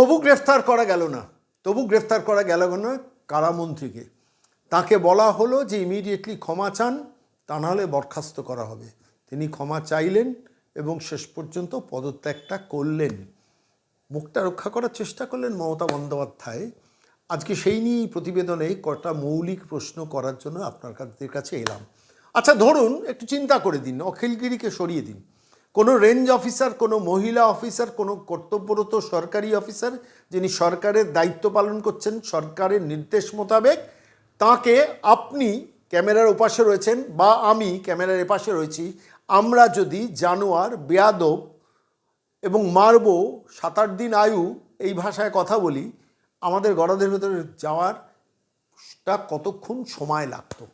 তবু গ্রেফতার করা গেল না। তবু গ্রেফতার করা গেল না কারামন্ত্রীকে। তাকে বলা হলো যে ইমিডিয়েটলি ক্ষমা চান, তা নাহলে বরখাস্ত করা হবে। তিনি ক্ষমা চাইলেন এবং শেষ পর্যন্ত পদত্যাগটা করলেন। মুখটা রক্ষা করার চেষ্টা করলেন মমতা বন্দ্যোপাধ্যায়। আজকে সেই নিয়েই প্রতিবেদনে কটা মৌলিক প্রশ্ন করার জন্য আপনার কাছে এলাম। আচ্ছা ধরুন, একটু চিন্তা করে দিন, অখিলগিরিকে সরিয়ে দিন। কোনো রেঞ্জ অফিসার কোনো মহিলা অফিসার কোনো কর্তব্যরত সরকারি অফিসার যিনি সরকারের দায়িত্ব পালন করছেন, সরকারের নির্দেশ মোতাবেক তাকে আপনি ক্যামেরার ওপাশে রয়েছেন বা আমি ক্যামেরার এপাশে রয়েছি। আমরা যদি জানোয়ার, বেয়াদব এবং মারব সাত আট দিন আয়ু, এই ভাষায় কথা বলি, আমাদের গড়াদের ভেতরে যাওয়ার টা কতক্ষণ সময় লাগতো?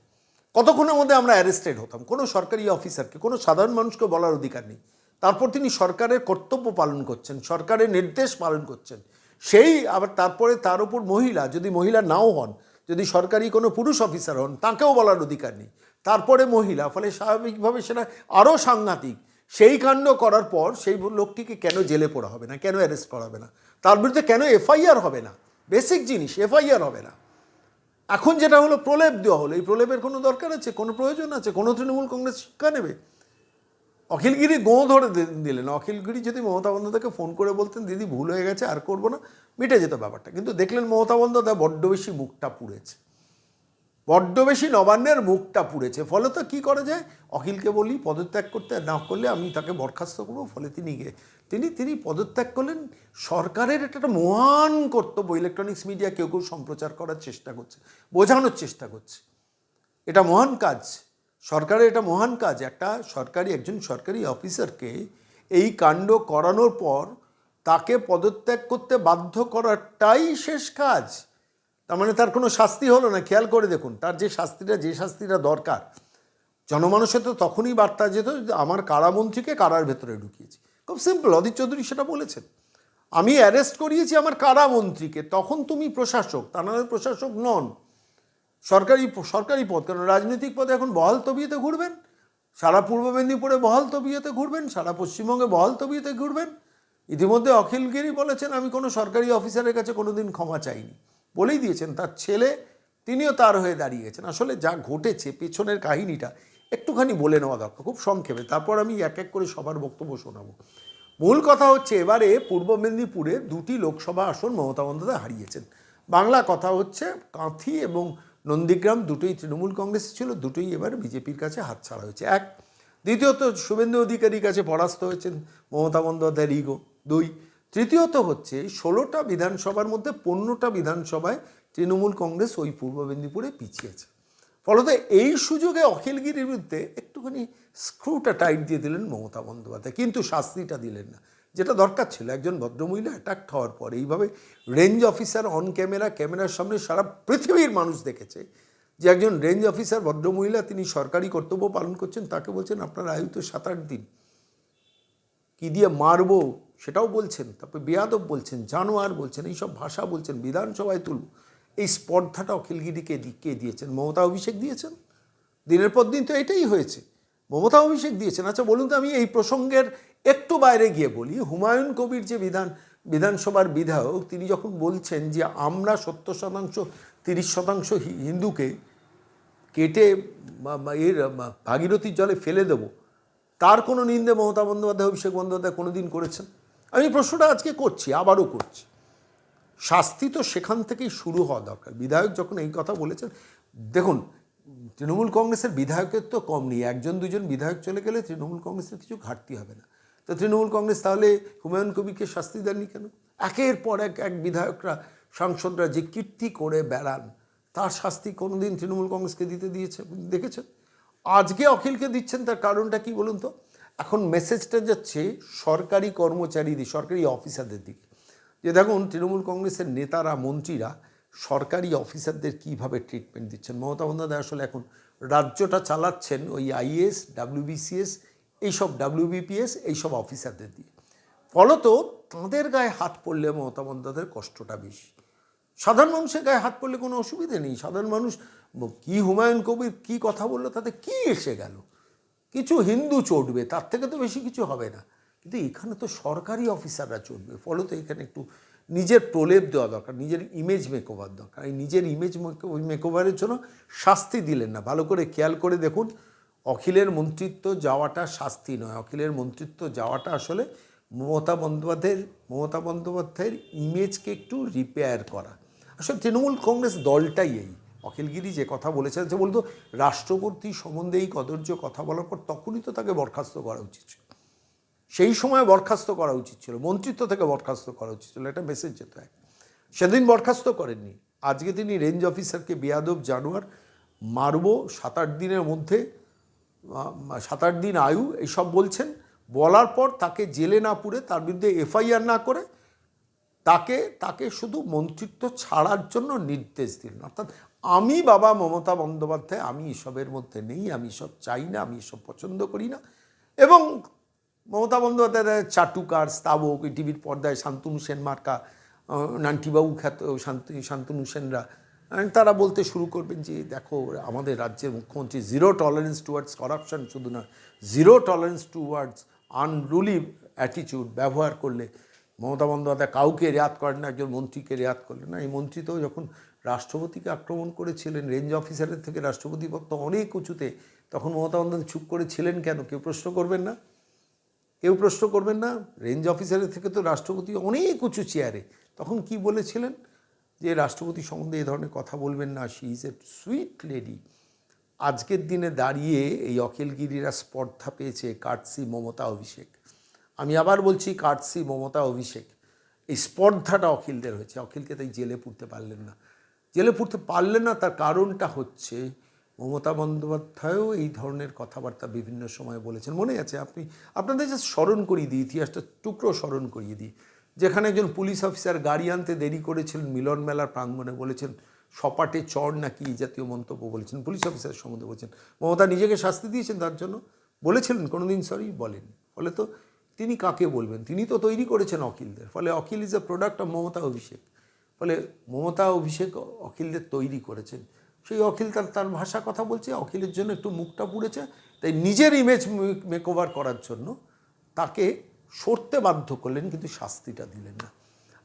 কতক্ষণের মধ্যে আমরা অ্যারেস্টেড হতাম? কোনো সরকারি অফিসারকে কোনো সাধারণ মানুষকে বলার অধিকার নেই। তারপর তিনি সরকারের কর্তব্য পালন করছেন, সরকারের নির্দেশ পালন করছেন। সেই আবার তারপরে তার উপর মহিলা, যদি মহিলা নাও হন, যদি সরকারি কোনো পুরুষ অফিসার হন, তাকেও বলার অধিকার নেই। তারপরে মহিলা, ফলে স্বাভাবিকভাবে সেটা আরও সাংঘাতিক। সেই কাণ্ড করার পর সেই লোকটিকে কেন জেলে পড়া হবে না, কেন অ্যারেস্ট করা হবে না? তার বিরুদ্ধে কেন এফআইআর হবে না? বেসিক জিনিস এফআইআর হবে না। এখন যেটা হলো, প্রলেপ দেওয়া হলো। এই প্রলেপের কোনো দরকার আছে? কোনো প্রয়োজন আছে? কোনো তৃণমূল কংগ্রেস শিক্ষা নেবে? অখিলগিরি গোঁ ধরে দিলেন। অখিলগিরি যদি মমতা বন্দ্যোপাধ্যায়কে ফোন করে বলতেন, দিদি, ভুল হয়ে গেছে, আর করব না। মিটে যেত ব্যাপারটা। কিন্তু দেখলেন মমতা বন্দ্যোপাধ্যায় বড্ড বেশি মুখটা পুড়েছে। বড্ড বেশি নবান্নের মুখটা পুড়েছে। ফলে তো কী করা যায়? অখিলকে বলি, পদত্যাগ করতে না করলে আমি তাকে বরখাস্ত করব। ফলে তিনি গিয়ে তিনি তিনি পদত্যাগ করলেন। সরকারের এটা একটা মহান কর্তব্য। ইলেকট্রনিক্স মিডিয়া কেউ কেউ সম্প্রচার করার চেষ্টা করছে, বোঝানোর চেষ্টা করছে। এটা মহান কাজ। সরকারের এটা মহান কাজ। একটা সরকারি, একজন সরকারি অফিসারকে এই কাণ্ড করানোর পর তাকে পদত্যাগ করতে বাধ্য করাটাই শেষ কাজ। তার মানে তার কোনো শাস্তি হলো না, খেয়াল করে দেখুন, তার যে শাস্তিটা যে শাস্তিটা দরকার, জনমানুষে তো তখনই বার্তা যেত আমার কারামন্ত্রীকে কারার ভেতরে ঢুকিয়েছি। খুব সিম্পল অধীর চৌধুরী সেটা বলেছেন। আমি অ্যারেস্ট করিয়েছি আমার কারামন্ত্রীকে, তখন তুমি প্রশাসক তা নাহলে প্রশাসক নন, সরকারি সরকারি পদ কারণ রাজনৈতিক পদে এখন বহাল তবিয়েতে ঘুরবেন? সারা পূর্ব মেদিনীপুরে বহাল তবিয়েতে ঘুরবেন? সারা পশ্চিমবঙ্গে বহাল তবিয়েতে ঘুরবেন? ইতিমধ্যে অখিলগিরি বলেছেন, আমি কোনো সরকারি অফিসারের কাছে কোনোদিন ক্ষমা চাইনি। বলেই দিয়েছেন, তার ছেলে তিনিও তার হয়ে দাঁড়িয়েছেন আসলে যা ঘটেছে, পেছনের কাহিনীটা একটুখানি বলে নেওয়া দরকার, খুব সংক্ষেপে। তারপর আমি এক এক করে সবার বক্তব্য শোনাবো। মূল কথা হচ্ছে, এবারে পূর্ব মেদিনীপুরে দুটি লোকসভা আসন মমতা বন্দ্যোপাধ্যায় হারিয়েছেন। বাংলা কথা হচ্ছে, কাঁথি এবং নন্দীগ্রাম দুটোই তৃণমূল কংগ্রেস ছিল, দুটোই এবার বিজেপির কাছে হাতছাড়া হয়েছে। এক, দ্বিতীয়ত শুভেন্দু অধিকারীর কাছে পরাস্ত হয়েছেন মমতা বন্দ্যোপাধ্যায়ের ইগো দুই তৃতীয়ত হচ্ছে, ষোলোটা বিধানসভার মধ্যে পনেরোটা বিধানসভায় তৃণমূল কংগ্রেস ওই পূর্ব মেদিনীপুরে পিছিয়েছে। ফলত এই সুযোগে অখিলগিরির বিরুদ্ধে একটুখানি স্ক্রুটা টাইট দিয়ে দিলেন মমতা বন্দ্যোপাধ্যায়। কিন্তু শাস্তিটা দিলেন না। যেটা দরকার ছিল, একজন ভদ্রমহিলা অ্যাটাক হওয়ার পর। এইভাবে রেঞ্জ অফিসার অন ক্যামেরা ক্যামেরার সামনে সারা পৃথিবীর মানুষ দেখেছে যে একজন রেঞ্জ অফিসার ভদ্রমহিলা তিনি সরকারি কর্তব্য পালন করছেন, তাকে বলছেন, আপনার আয়ু তো সাত আট দিন। কী দিয়ে মারবো? সেটাও বলছেন, তারপরে বেয়াদব বলছেন, জানোয়ার বলছেন, এইসব ভাষা বলছেন, বিধানসভায় তুলব এই স্পর্ধাটা অখিলগিরিকে কে দিয়েছেন? মমতা অভিষেক দিয়েছেন? দিনের পর দিন তো এটাই হয়েছে। মমতা অভিষেক দিয়েছেন। আচ্ছা বলুন তো, আমি এই প্রসঙ্গের একটু বাইরে গিয়ে বলি, হুমায়ুন কবির যে বিধান, বিধানসভার বিধায়ক, তিনি যখন বলছেন যে আমরা সত্তর শতাংশ, তিরিশ শতাংশ হিন্দুকে কেটে এর ভাগীরথীর জলে ফেলে দেব, তার কোনো নিন্দে মমতা বন্দ্যোপাধ্যায়, অভিষেক বন্দ্যোপাধ্যায় কোনো দিন করেছেন? আমি প্রশ্নটা আজকে করছি, আবারও করছি। শাস্তি তো সেখান থেকেই শুরু হওয়া দরকার। বিধায়ক যখন এই কথা বলেছেন, দেখুন, তৃণমূল কংগ্রেসের বিধায়কের তো কম নেই, একজন দুজন বিধায়ক চলে গেলে তৃণমূল কংগ্রেসের কিছু ঘাটতি হবে না। তো তৃণমূল কংগ্রেস তাহলে হুমায়ুন কবিকে শাস্তি দেননি কেন? একের পর এক এক বিধায়করা, সাংসদরা যে কীর্তি করে বেড়ান, তার শাস্তি কোনোদিন তৃণমূল কংগ্রেসকে দিতে দিয়েছে, দেখেছেন? আজকে অখিলকে দিচ্ছেন, তার কারণটা কি বলুন তো? এখন মেসেজটা যাচ্ছে সরকারি কর্মচারীদের সরকারি অফিসারদের দিকে। যে দেখুন, তৃণমূল কংগ্রেসের নেতারা, মন্ত্রীরা সরকারি অফিসারদের কীভাবে ট্রিটমেন্ট দিচ্ছেন? মমতা বন্দ্যোপাধ্যায় আসলে এখন রাজ্যটা চালাচ্ছেন ওই আইএস ডাব্লিউবিসিএস এইসব ডাব্লিউবিপিএস এইসব অফিসারদের দিয়ে। ফলত তাঁদের গায়ে হাত পড়লে মমতা বন্দ্যোপাধ্যায়ের কষ্টটা বেশি। সাধারণ মানুষের গায়ে হাত পড়লে কোনো অসুবিধে নেই। সাধারণ মানুষ, কি হুমায়ুন কবির কি কথা বলল, তাতে কি এসে গেল? কিছু হিন্দু চটবে তার থেকে তো বেশি কিছু হবে না। কিন্তু এখানে তো সরকারি অফিসাররা চটবে ফলত এখানে একটু নিজের প্রলেপ দেওয়া দরকার, নিজের ইমেজ মেকওভার দরকার। এই নিজের ইমেজ মেকওভারের জন্য শাস্তি দিলেন না। ভালো করে খেয়াল করে দেখুন, অখিলের মন্ত্রিত্ব যাওয়াটা শাস্তি নয়। অখিলের মন্ত্রিত্ব যাওয়াটা আসলে মমতা বন্দ্যোপাধ্যায়ের মমতা বন্দ্যোপাধ্যায়ের ইমেজকে একটু রিপেয়ার করা। আসলে তৃণমূল কংগ্রেস দলটাই এই। অখিলগিরি যে কথা বলেছেন যে বলতো, রাষ্ট্রপতি সম্বন্ধে এই কদর্য কথা বলার পর তখনই তো তাকে বরখাস্ত করা উচিত ছিল। সেই সময় বরখাস্ত করা উচিত ছিল, মন্ত্রিত্ব থেকে বরখাস্ত করা উচিত ছিল, একটা মেসেজ যেত এক। সেদিন বরখাস্ত করেননি। আজকে তিনি রেঞ্জ অফিসারকে বেয়াদব জানোয়ার, মারবো সাত আট দিনের মধ্যে সাত আট দিন আয়ু, এইসব বলছেন। বলার পর তাকে জেলে না পুরে, তার বিরুদ্ধে এফআইআর না করে, তাকে তাকে শুধু মন্ত্রিত্ব ছাড়ার জন্য নির্দেশ দিলেন। অর্থাৎ আমি বাবা মমতা বন্দ্যোপাধ্যায়, আমি এসবের মধ্যে নেই, আমি সব চাই না, আমি এসব পছন্দ করি না। এবং মমতা বন্দ্যোপাধ্যায় চাটুকার স্তাবক, এই টিভির পর্দায় শান্তনু সেন মার্কা নান্টিবাবু খ্যাত, শান্ত, শান্তনু সেনরা তারা বলতে শুরু করবেন যে, দেখো, আমাদের রাজ্যের মুখ্যমন্ত্রী জিরো টলারেন্স টুয়ার্ডস করাপশন শুধু না জিরো টলারেন্স টুয়ার্ডস আনরুলি অ্যাটিচিউড ব্যবহার করলে মমতা বন্দ্যোপাধ্যায় কাউকে রেয়াত করেন না, একজন মন্ত্রীকে রেয়াত করলেন না। এই মন্ত্রী তো যখন রাষ্ট্রপতিকে আক্রমণ করেছিলেন রেঞ্জ অফিসারের থেকে রাষ্ট্রপতি পদ অনেক উঁচুতে, তখন মমতা বন্দ্যোপাধ্যায় চুপ করেছিলেন কেন? কেউ প্রশ্ন করবেন না? কেউ প্রশ্ন করবেন না? রেঞ্জ অফিসারের থেকে তো রাষ্ট্রপতি অনেক উঁচু চেয়ারে তখন কি বলেছিলেন? যে রাষ্ট্রপতি সম্বন্ধে এই ধরনের কথা বলবেন না she is a sweet lady আজকের দিনে দাঁড়িয়ে এই অখিলগিরিরা স্পর্ধা পেয়েছে কাটসি মমতা অভিষেক। আমি আবার বলছি কাটসি মমতা অভিষেক। এই স্পর্ধাটা অখিলদের হয়েছে। অখিলকে তাই জেলে পুরতে পারলেন না। জেলে পুরতে পারলে না, তার কারণটা হচ্ছে মমতা বন্দ্যোপাধ্যায়ও এই ধরনের কথাবার্তা বিভিন্ন সময় বলেছেন। মনে আছে আপনি, আপনাদের যে স্মরণ করিয়ে দিই, ইতিহাসটা টুকরো স্মরণ করিয়ে দিই। যেখানে একজন পুলিশ অফিসার গাড়ি আনতে দেরি করেছিলেন, মিলন মেলার প্রাঙ্গণে বলেছেন, সপাটে চড় নাকি এই জাতীয় মন্তব্য বলেছেন, পুলিশ অফিসারের সম্বন্ধে বলছেন। মমতা নিজেকে শাস্তি দিয়েছেন তার জন্য? বলেছিলেন কোনোদিন সরি বলেন ফলে তো তিনি কাকে বলবেন? তিনি তো তৈরি করেছেন অখিলদের ফলে Akhil is a product of Mamata Abhishek. ফলে মমতা অভিষেক অখিলদের তৈরি করেছেন। সেই অখিল তার তার ভাষা কথা বলছে, অখিলের জন্য একটু মুখটা পুড়েছে, তাই নিজের ইমেজ মেকওভার করার জন্য তাকে সরতে বাধ্য করলেন, কিন্তু শাস্তিটা দিলেন না।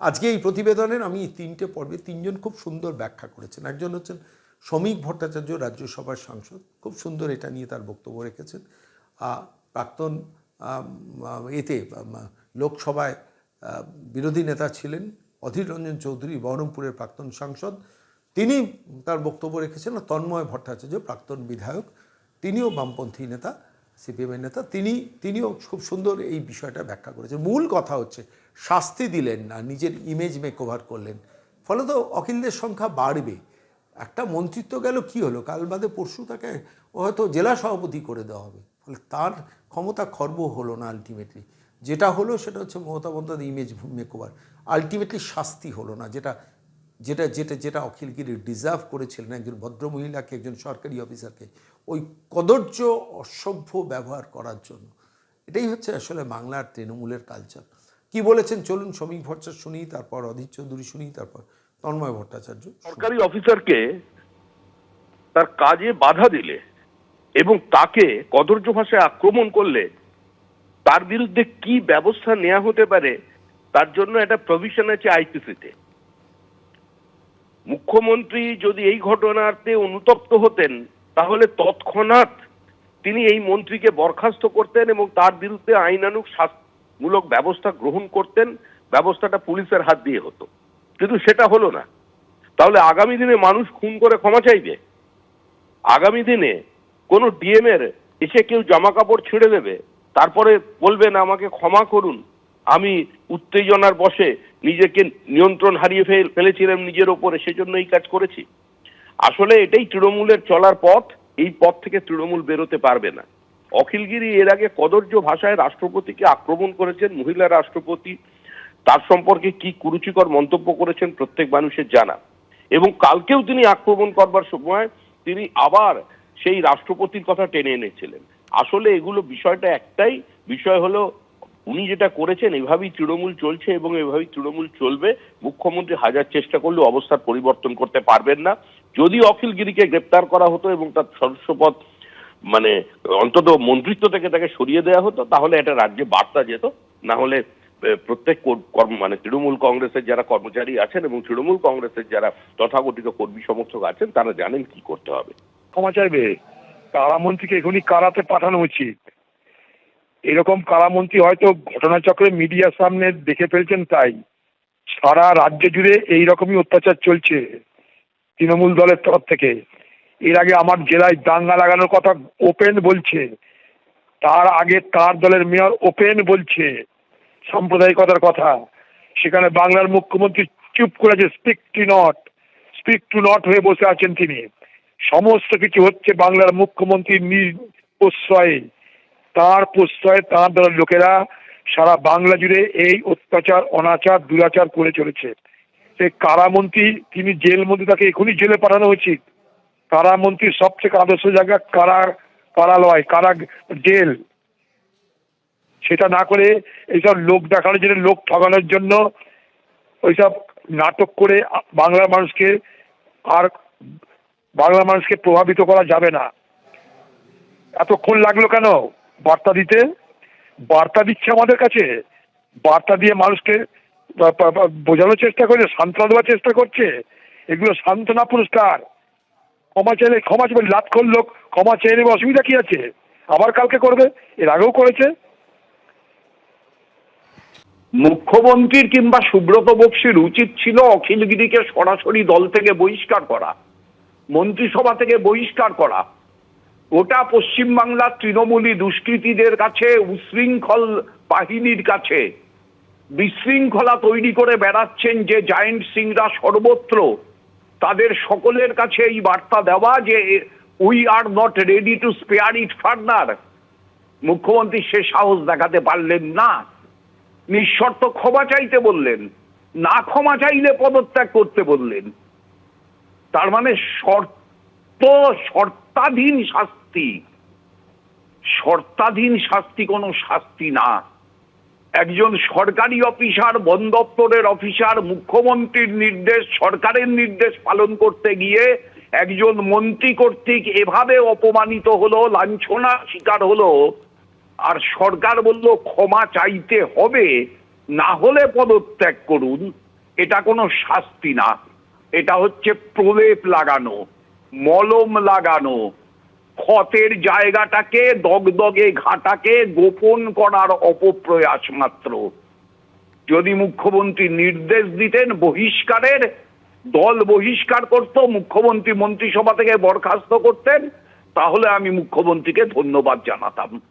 আজকে এই প্রতিবেদনের আমি তিনটে পর্বে তিনজন খুব সুন্দর ব্যাখ্যা করেছেন। একজন হচ্ছেন শ্রমিক ভট্টাচার্য, রাজ্যসভার সাংসদ, খুব সুন্দর এটা নিয়ে তার বক্তব্য রেখেছেন। প্রাক্তন এতে লোকসভায় বিরোধী নেতা ছিলেন অধীর রঞ্জন চৌধুরী বহরমপুরের প্রাক্তন সাংসদ। তিনি তার বক্তব্য রেখেছেন, তন্ময় ভট্টাচার্য প্রাক্তন বিধায়ক, তিনিও বামপন্থী নেতা, সিপিএমের নেতা। তিনি, তিনিও খুব সুন্দর এই বিষয়টা ব্যাখ্যা করেছেন। মূল কথা হচ্ছে, শাস্তি দিলেন না, নিজের ইমেজ মেক মেকওভার করলেন। ফলে তো অখিলদের সংখ্যা বাড়বে। একটা মন্ত্রিত্ব গেল, কি হলো? কাল বাদে পরশু তাকে হয়তো জেলা সভাপতি করে দেওয়া হবে। ফলে তার ক্ষমতা খর্ব হলো না আলটিমেটলি যেটা হলো সেটা হচ্ছে Mamata Bandyopadhyay image makeover ultimately শাস্তি হলো না, যেটা যেটা যেটা যেটা অখিলগিরি ডিজার্ভ করেছিলেন একজন ভদ্রমহিলাকে একজন সরকারি অফিসারকে ওই কদর্য অসভ্য ব্যবহার করার জন্য। এটাই হচ্ছে আসলে বাংলার তৃণমূলের কালচার কি বলেছেন? চলুন শ্রমিক ভট্টাচার্য শুনি, তারপর অধীর চৌধুরী শুনি, তারপর তন্ময় ভট্টাচার্য সরকারি অফিসারকে তার কাজে বাধা দিলে এবং তাকে কদর্য ভাষায় আক্রমণ করলে তার বিরুদ্ধে কি ব্যবস্থা নেওয়া হতে পারে, তার জন্য একটা প্রভিশন আছে আইপিসিতে মুখ্যমন্ত্রী যদি এই ঘটনাতে অনুতপ্ত হতেন, তাহলে তৎক্ষণাৎ তিনি এই মন্ত্রীকে বরখাস্ত করতেন এবং তার বিরুদ্ধে আইনানুগ শাস্তিমূলক ব্যবস্থা গ্রহণ করতেন, ব্যবস্থাটা পুলিশের হাত দিয়ে হতো। কিন্তু সেটা হলো না। তাহলে আগামী দিনে মানুষ খুন করে ক্ষমা চাইবে? আগামী দিনে কোনো ডিএম এর এসে কেউ জামা কাপড় ছিঁড়ে দেবে? তারপরে বলবেন, আমাকে ক্ষমা করুন। আমি উত্তেজনার বসে নিজেকে নিয়ন্ত্রণ হারিয়ে ফেল- ফেলেছিলাম নিজের ওপরে, সেজন্য এই কাজ করেছি। আসলে এটাই তৃণমূলের চলার পথ, এই পথ থেকে তৃণমূল বেরোতে পারবে না। অখিলগিরি এর আগে কদর্য ভাষায় রাষ্ট্রপতিকে আক্রমণ করেছেন, মহিলা রাষ্ট্রপতি। তার সম্পর্কে কি কুরুচিকর মন্তব্য করেছেন প্রত্যেক মানুষের জানা। এবং কালকেও তিনি আক্রমণ করবার সময় তিনি আবার সেই রাষ্ট্রপতির কথা টেনে এনেছিলেন। আসলে এগুলো বিষয়টা একটাই। বিষয় হলো, উনি যেটা করেছেন, এভাবেই তৃণমূল চলছে এবং এভাবেই তৃণমূল চলবে। মুখ্যমন্ত্রী হাজার চেষ্টা করলেও অবস্থার পরিবর্তন করতে পারবেন না। যদি অখিলগিরিকে গ্রেপ্তার করা হতো এবং তার সদস্যপদ মানে অন্তত মন্ত্রিত্ব থেকে তাকে সরিয়ে দেওয়া হতো, তাহলে এটা রাজ্যে বার্তা যেত। না হলে প্রত্যেক কর্ম মানে তৃণমূল কংগ্রেসের যারা কর্মচারী আছেন এবং তৃণমূল কংগ্রেসের যারা তথাকথিত কর্মী সমর্থক আছেন, তারা জানেন কি করতে হবে। ক্ষমা চাইবে। কারামন্ত্রীকে এখনই কারাতে পাঠানো উচিত। এরকম কারামন্ত্রী হয়তো ঘটনাচক্রে মিডিয়ার সামনে দেখে ফেলছেন তাই। সারা রাজ্য জুড়ে এই রকমই অত্যাচার চলছে তৃণমূল দলের তরফ থেকে। এর আগে আমার জেলায় দাঙ্গা লাগানোর কথা ওপেন বলছে। তার আগে তার দলের মেয়র ওপেন বলছে সাম্প্রদায়িকতার কথা। সেখানে বাংলার মুখ্যমন্ত্রী চুপ করেছে speak to not speak to not হয়ে বসে আছেন তিনি। সমস্ত কিছু হচ্ছে বাংলার মুখ্যমন্ত্রীর নিজ প্রশ্রয়ে তার প্রশ্রয়ে তার দলের লোকেরা সারা বাংলা জুড়ে এই অত্যাচার, অনাচার, দুরাচার করে চলেছে। সেই কারামন্ত্রী, তিনি জেল মধ্যে তাকে এখনই জেলে পাঠানো উচিত। কারামন্ত্রীর সবথেকে আদর্শ জায়গা কারা কারালয় কারা জেল। সেটা না করে এইসব লোক দেখানোর জন্য, লোক ঠকানোর জন্য ওইসব নাটক করে বাংলার মানুষকে আর বাংলা মানুষকে প্রভাবিত করা যাবে না। এতক্ষণ লাগল কেন? বার্তা দিতে? বার্তা দিচ্ছে আমাদের কাছে? বার্তা দিয়ে মানুষকে বোঝানোর চেষ্টা করছে, সান্ত্বনা দেওয়ার চেষ্টা করছে? এগুলো সান্ত্বনা পুরস্কার। ক্ষমা চাইলে, ক্ষমা চাইবে লাতক্ষণ লোক ক্ষমা চেয়ে নেবে, অসুবিধা কি আছে? আবার কালকে করবে, এর আগেও করেছে। মুখ্যমন্ত্রীর কিংবা সুব্রত বক্সির উচিত ছিল অখিলগিরিকে সরাসরি দল থেকে বহিষ্কার করা। মন্ত্রিসভা থেকে বহিষ্কার করা। ওটা পশ্চিমবাংলার তৃণমূলী দুষ্কৃতীদের কাছে, উশৃঙ্খল বাহিনীর কাছে বিশৃঙ্খলা তৈরি করে বেড়াচ্ছেন যে জায়েন্ট সিংরা সর্বত্র। তাদের সকলের কাছে এই বার্তা দেওয়া যে we are not ready to spare it further মুখ্যমন্ত্রী সে সাহস দেখাতে পারলেন না। নিঃশর্ত ক্ষমা চাইতে বললেন। না ক্ষমা চাইলে পদত্যাগ করতে বললেন। তার মানে শর্ত, শর্তাধীন শাস্তি। শর্তাধীন শাস্তি কোনো শাস্তি না। একজন সরকারি অফিসার, বন দপ্তরের অফিসার, মুখ্যমন্ত্রীর নির্দেশ, সরকারের নির্দেশ পালন করতে গিয়ে একজন মন্ত্রী কর্তৃক এভাবে অপমানিত হলো, লাঞ্ছনার শিকার হলো, আর সরকার বলল, ক্ষমা চাইতে হবে, না হলে পদত্যাগ করুন। এটা কোনো শাস্তি না। এটা হচ্ছে প্রলেপ লাগানো, মলম লাগানো। ক্ষতের জায়গাটাকে, দগদগে ঘাটাকে গোপন করার অপপ্রয়াস মাত্র। যদি মুখ্যমন্ত্রী নির্দেশ দিতেন বহিষ্কারের, দল বহিষ্কার করত, মুখ্যমন্ত্রী মন্ত্রিসভা থেকে বরখাস্ত করতেন, তাহলে আমি মুখ্যমন্ত্রীকে ধন্যবাদ জানাতাম।